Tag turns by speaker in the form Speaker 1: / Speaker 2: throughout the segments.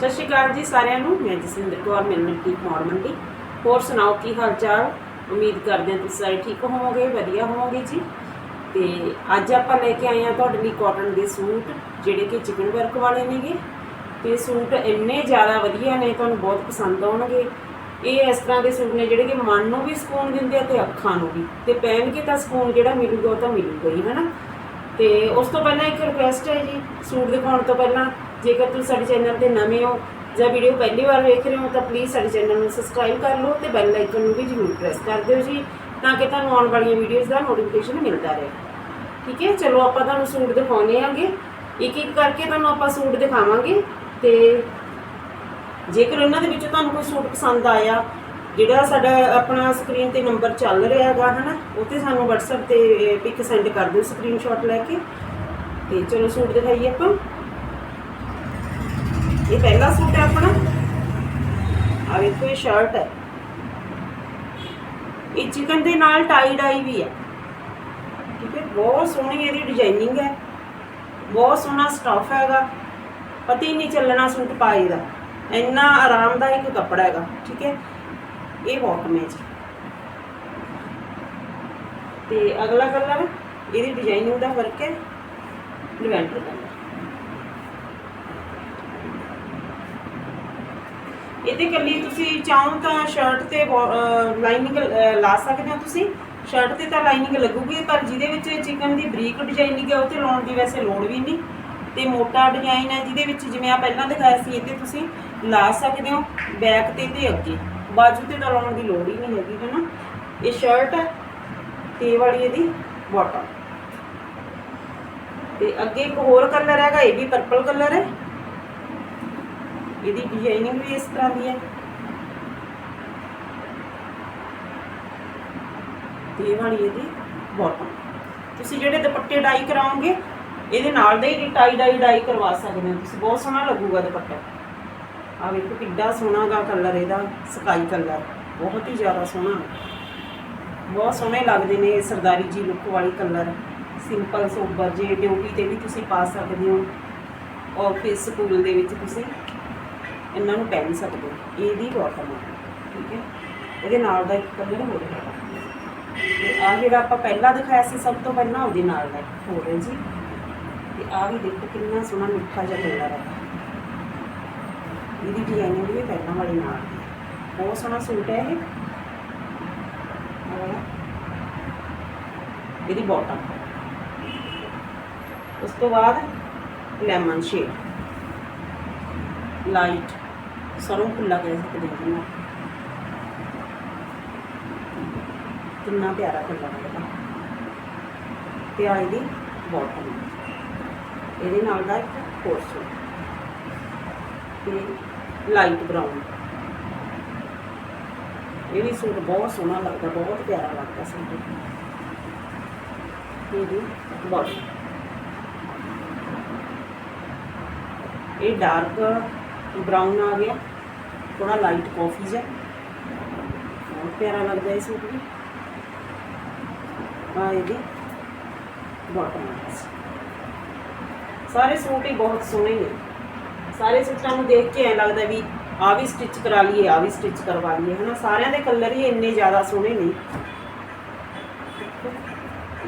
Speaker 1: ਸਤਿ ਸ਼੍ਰੀ ਅਕਾਲ ਜੀ ਸਾਰਿਆਂ ਨੂੰ, ਮੈਂ ਜਸਿੰਦਰ ਕੌਰ ਮਿਲਣ ਕੀ ਮੌੜ ਮੰਡੀ। ਹੋਰ ਸੁਣਾਓ, ਕੀ ਹਾਲ ਚਾਲ ਉਮੀਦ ਕਰਦੇ ਹਾਂ ਤੁਸੀਂ ਸਾਰੇ ਠੀਕ ਹੋਵੋਗੇ, ਵਧੀਆ ਹੋਵੋਗੇ ਜੀ। ਤੇ ਅੱਜ ਆਪਾਂ ਲੈ ਕੇ ਆਏ ਹਾਂ ਤੁਹਾਡੇ ਲਈ ਕਾਟਨ ਦੇ ਸੂਟ, ਜਿਹੜੇ ਕਿ ਚਿਕਨ ਵਰਕ ਵਾਲੇ ਨੇਗੇ। ਤੇ ਸੂਟ ਇੰਨੇ ਜ਼ਿਆਦਾ ਵਧੀਆ ਨੇ, ਤੁਹਾਨੂੰ ਬਹੁਤ ਪਸੰਦ ਆਉਣਗੇ। ਇਹ ਇਸ ਤਰ੍ਹਾਂ ਦੇ ਸੂਟ ਨੇ ਜਿਹੜੇ ਕਿ ਮਨ ਨੂੰ ਵੀ ਸਕੂਨ ਦਿੰਦੇ ਆ ਤੇ ਅੱਖਾਂ ਨੂੰ ਵੀ। ਤੇ ਪਹਿਨ ਕੇ ਤਾਂ ਸਕੂਨ ਜਿਹੜਾ ਮਿਲੂਗਾ ਉਹ ਤਾਂ ਮਿਲੂਗਾ ਹੀ, ਹਨਾ? ਤੇ ਉਸ ਤੋਂ ਪਹਿਲਾਂ ਇੱਕ ਰਿਕੁਐਸਟ ਹੈ ਜੀ, ਸੂਟ ਦਿਖਾਉਣ ਤੋਂ ਪਹਿਲਾਂ। ਜੇਕਰ ਤੁਸੀਂ ਸਾਡੇ ਚੈਨਲ ਤੇ ਨਵੇਂ ਹੋ ਜਾਂ ਵੀਡੀਓ ਪਹਿਲੀ ਵਾਰ ਵੇਖ ਰਹੇ ਹੋ ਤਾਂ ਪਲੀਜ਼ ਸਾਡੇ ਚੈਨਲ ਨੂੰ ਸਬਸਕ੍ਰਾਈਬ ਕਰ ਲਓ ਤੇ ਬੈਲ ਆਈਕਨ ਨੂੰ ਵੀ ਜ਼ਰੂਰ ਪ੍ਰੈਸ ਕਰ ਦਿਓ ਜੀ, ਤਾਂ ਕਿ ਤੁਹਾਨੂੰ ਆਉਣ ਵਾਲੀਆਂ ਵੀਡੀਓਜ਼ ਦਾ ਨੋਟੀਫਿਕੇਸ਼ਨ ਮਿਲਦਾ ਰਹੇ। ਠੀਕ ਹੈ? ਚਲੋ ਆਪਾਂ ਤੁਹਾਨੂੰ ਸੂਟ ਦਿਖਾਉਣੇ ਆਂਗੇ ਇੱਕ ਇੱਕ ਕਰਕੇ ਤੁਹਾਨੂੰ ਆਪਾਂ ਸੂਟ ਦਿਖਾਵਾਂਗੇ ਤੇ ਜੇਕਰ ਉਹਨਾਂ ਦੇ ਵਿੱਚੋਂ ਤੁਹਾਨੂੰ ਕੋਈ ਸੂਟ ਪਸੰਦ ਆਇਆ, ਜਿਹੜਾ ਸਾਡਾ ਆਪਣਾ ਸਕਰੀਨ ਤੇ ਨੰਬਰ ਚੱਲ ਰਿਹਾ ਹੈਗਾ, ਹਨਾ ਉਹ ਤੇ ਸਾਨੂੰ WhatsApp ਤੇ ਪਿਕ ਸੈਂਡ ਕਰ ਦਿਓ ਸਕਰੀਨਸ਼ਾਟ ਲੈ ਕੇ। ਤੇ ਚਲੋ ਸੂਟ ਦਿਖਾਈਏ ਆਪਾਂ। ਇਹ ਪਹਿਲਾ ਸੂਟ ਹੈ ਆਪਣਾ। ਆ ਵੇਖੋ, ਇਹ ਸ਼ਰਟ ਹੈ। ਇਹ ਚਿਕਨ ਦੇ ਨਾਲ ਟਾਈ ਡਾਈ ਵੀ ਹੈ। ਠੀਕ ਹੈ, ਬਹੁਤ ਸੋਹਣੀ ਇਹਦੀ ਡਿਜ਼ਾਈਨਿੰਗ ਹੈ। ਬਹੁਤ ਸੋਹਣਾ ਸਟਫ ਹੈਗਾ। ਪਤਾ ਹੀ ਨਹੀਂ ਚੱਲਣਾ ਸੂਟ ਪਾਏ ਦਾ। ਇੰਨਾ ਆਰਾਮਦਾਇਕ ਕੱਪੜਾ ਹੈਗਾ, ਠੀਕ ਹੈ। ਇਹ ਬਾਟਮ ਹੈ। ਜੀ ਤੇ ਅਗਲਾ ਕਲਰ ਇਹਦੀ ਡਿਜ਼ਾਈਨਿੰਗ ਦਾ ਫ਼ਰਕ ਹੈ। ਲਵੈਂਡਰ ਕਲਰ ਇਹਦੇ ਕੱਲੀ ਤੁਸੀਂ ਚਾਹੋ ਤਾਂ ਸ਼ਰਟ ਤੇ ਲਾਈਨਿੰਗ ਲਾ ਸਕਦੇ ਹੋ ਤੁਸੀਂ। ਸ਼ਰਟ ਤੇ ਤਾਂ ਲਾਈਨਿੰਗ ਲੱਗੂਗੀ, ਪਰ ਜਿਹਦੇ ਵਿੱਚ ਚਿਕਨ ਦੀ ਬਰੀਕ ਡਿਜ਼ਾਈਨਿੰਗ ਹੈ ਉਹ ਤੇ ਲਾਉਣ ਦੀ ਵੈਸੇ ਲੋੜ ਵੀ ਨਹੀਂ ਤੇ ਮੋਟਾ ਡਿਜ਼ਾਈਨ ਹੈ, ਜਿਹਦੇ ਵਿੱਚ ਜਿਵੇਂ ਆ ਪਹਿਲਾਂ ਦਿਖਾਇਆ ਸੀ ਇਹ ਤੇ ਤੁਸੀਂ ਲਾ ਸਕਦੇ ਹੋ ਬੈਕ ਤੇ ਤੇ ਅੱਗੇ। ਬਾਜੂ ਤੇ ਤਾਂ ਲਾਉਣ ਦੀ ਲੋੜ ਹੀ ਨਹੀਂ ਹੈਗੀ ਹੈ ਨਾ ਇਹ ਸ਼ਰਟ ਹੈ, ਤੇ ਵਾਲੀ ਇਹਦੀ ਬਾਟਮ ਤੇ ਅੱਗੇ ਇੱਕ ਹੋਰ ਕਲਰ ਹੈਗਾ, ਇਹ ਵੀ ਪਰਪਲ ਕਲਰ ਹੈ। ਇਹਦੀ ਡਿਜ਼ਾਈਨਿੰਗ ਵੀ ਇਸ ਤਰ੍ਹਾਂ ਦੀ ਹੈ। ਤੇ ਵਾਲੀ ਇਹਦੀ ਬਾਟਮ ਤੁਸੀਂ ਜਿਹੜੇ ਦੁਪੱਟੇ ਡਾਈ ਕਰਾਓਗੇ, ਇਹਦੇ ਨਾਲ ਦੇ ਹੀ ਟਾਈ ਡਾਈ ਡਾਈ ਕਰਵਾ ਸਕਦੇ ਹੋ। ਤੁਸੀਂ ਬਹੁਤ ਸੋਹਣਾ ਲੱਗੂਗਾ ਦੁਪੱਟਾ। ਆ ਵੇਖੋ ਕਿੱਡਾ ਸੋਹਣਾ ਗਾ ਕਲਰ ਇਹਦਾ ਸਕਾਈ ਕਲਰ ਬਹੁਤ ਹੀ ਜ਼ਿਆਦਾ ਸੋਹਣਾ। ਬਹੁਤ ਸੋਹਣੇ ਲੱਗਦੇ ਨੇ ਇਹ ਸਰਦਾਰੀ ਜੀ ਲੁੱਕ ਵਾਲੀ ਕਲਰ ਸਿੰਪਲ ਸੋਬਰ ਜੇ ਡਿਊਟੀ ਤੇ ਵੀ ਤੁਸੀਂ ਪਾ ਸਕਦੇ ਹੋ। ਆਫਿਸ ਸਕੂਲ ਦੇ ਵਿੱਚ ਤੁਸੀਂ ਇਹਨਾਂ ਨੂੰ ਪਹਿਨ ਸਕਦੇ ਹੋ। ਇਹਦੀ ਬੋਟਮ ਹੈ ਠੀਕ ਹੈ? ਇਹਦੇ ਨਾਲ ਦਾ ਇੱਕ ਕਲਰ ਹੋਰ ਹੈਗਾ। ਤੇ ਆ ਜਿਹੜਾ ਆਪਾਂ ਪਹਿਲਾਂ ਦਿਖਾਇਆ ਸੀ, ਸਭ ਤੋਂ ਪਹਿਲਾਂ ਉਹਦੇ ਨਾਲ ਦਾ ਇੱਕ ਹੋਰ ਹੈ ਜੀ। ਤੇ ਆ ਵੀ ਦੇਖੋ ਕਿੰਨਾ ਸੋਹਣਾ ਮਿੱਠਾ ਜਿਹਾ ਕਲਰ ਹੈ ਇਹਦੀ ਡਿਜ਼ਾਈਨਿੰਗ ਵੀ ਪਹਿਲਾਂ ਵਾਲੀ ਨਾਲ ਬਹੁਤ ਸੋਹਣਾ ਸੂਟ ਹੈ ਇਹ। ਇਹਦੀ ਬਾਟਮ ਉਸ ਤੋਂ ਬਾਅਦ ਲੈਮਨ ਸ਼ੇਡ ਲਾਈਟ ਸਰੋਂ ਫੁੱਲਾ ਕਹਿ ਸਕਦੇ ਹਾਂ ਇਹਨੂੰ ਕਿੰਨਾ ਪਿਆਰਾ ਕਲਰ ਹੈ ਤੇ ਆ ਇਹਦੀ ਬਾਟਮ ਇਹਦੇ ਨਾਲ ਦਾ ਇੱਕ ਹੋਰ ਸੂਟ ਤੇ ਲਾਈਟ ਬਰਾਊਨ ਇਹ ਵੀ ਸੂਟ ਬਹੁਤ ਸੋਹਣਾ ਲੱਗਦਾ ਬਹੁਤ ਪਿਆਰਾ ਲੱਗਦਾ ਸੂਟ ਇਹਦੀ ਬਾਟਮ ਇਹ ਡਾਰਕ ਬ੍ਰਾਊਨ ਆ ਗਿਆ। ਥੋੜਾ ਲਾਈਟ ਕਾਫੀ ਜਿਹਾ। ਬਹੁਤ ਪਿਆਰਾ ਲੱਗਦਾ ਇਹ ਸੂਟ ਵੀ। ਆ ਇਹਦੀ ਬਾਟਮ ਸਾਰੇ ਸੂਟ ਹੀ ਬਹੁਤ ਸੋਹਣੇ ਨੇ। ਸਾਰੇ ਸੂਟਾਂ ਨੂੰ ਦੇਖ ਕੇ ਐ ਲੱਗਦਾ ਵੀ ਆ ਵੀ ਸਟਿਚ ਕਰਾ ਲਈਏ, ਆ ਵੀ ਸਟਿਚ ਕਰਵਾ ਲਈਏ। ਹਨਾ, ਸਾਰਿਆਂ ਦੇ ਕਲਰ ਹੀ ਇੰਨੇ ਜ਼ਿਆਦਾ ਸੋਹਣੇ ਨੇ।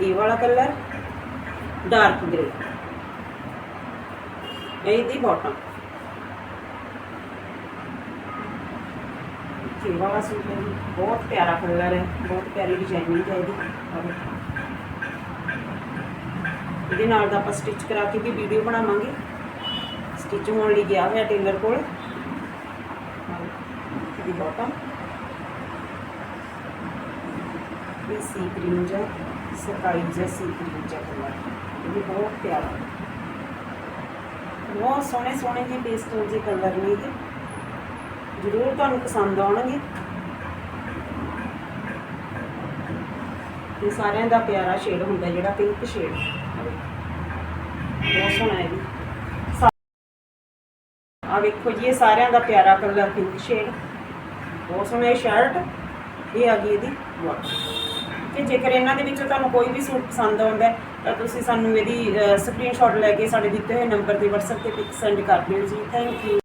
Speaker 1: ਇਹ ਵਾਲਾ ਕਲਰ ਡਾਰਕ ਗ੍ਰੇ ਇਹਦੀ ਬਾਟਮ ਇਹ ਵਾਲਾ ਸੂਟ ਹੈ ਜੀ, ਬਹੁਤ ਪਿਆਰਾ ਕਲਰ ਹੈ। ਬਹੁਤ ਪਿਆਰੀ ਡਿਜ਼ਾਈਨਿੰਗ ਹੈ ਇਹਦੀ। ਇਹਦੇ ਨਾਲ ਦਾ ਆਪਾਂ ਸਟਿਚ ਕਰਾ ਕੇ ਵੀ ਵੀਡੀਓ ਬਣਾਵਾਂਗੇ। ਸਟਿਚ ਹੋਣ ਲਈ ਗਿਆ ਹੋਇਆ ਟੇਲਰ ਕੋਲ। ਇਹਦੀ ਬਾਟਮ ਇਹ ਸੀ ਕਰੀਮ ਜਾਂ ਸਕਾਈ ਜਾਂ ਸੀ ਕਰੀਮ ਜਾਂ ਕਲਰ ਇਹ ਬਹੁਤ ਪਿਆਰਾ। ਬਹੁਤ ਸੋਹਣੇ ਸੋਹਣੇ ਜਿਹੇ ਪੇਸਟਲ ਜਿਹੇ ਕਲਰ ਨੇ ਇਹ ਜ਼ਰੂਰ ਤੁਹਾਨੂੰ ਪਸੰਦ ਆਉਣਗੇ। ਇਹ ਸਾਰਿਆਂ ਦਾ ਪਿਆਰਾ ਸ਼ੇਡ ਹੁੰਦਾ ਜਿਹੜਾ ਪਿੰਕ ਸ਼ੇਡ। ਬਹੁਤ ਸੋਹਣਾ ਹੈ ਜੀ। ਆ ਵੇਖੋ ਜੀ, ਇਹ ਸਾਰਿਆਂ ਦਾ ਪਿਆਰਾ ਕਲਰ ਪਿੰਕ ਸ਼ੇਡ। ਬਹੁਤ ਸੋਹਣਾ ਇਹ ਸ਼ਰਟ, ਇਹ ਆ ਗਈ ਇਹਦੀ ਬਾਟਮ ਕਿ ਜੇਕਰ ਇਹਨਾਂ ਦੇ ਵਿੱਚੋਂ ਤੁਹਾਨੂੰ ਕੋਈ ਵੀ ਸੂਟ ਪਸੰਦ ਆਉਂਦਾ ਤਾਂ ਤੁਸੀਂ ਸਾਨੂੰ ਇਹਦੀ ਸਕਰੀਨਸ਼ਾਟ ਲੈ ਕੇ ਸਾਡੇ ਦਿੱਤੇ ਹੋਏ ਨੰਬਰ ਤੇ WhatsApp ਤੇ ਪਿਕ ਸੈਂਡ ਕਰ ਦਿਓ ਜੀ। Thank you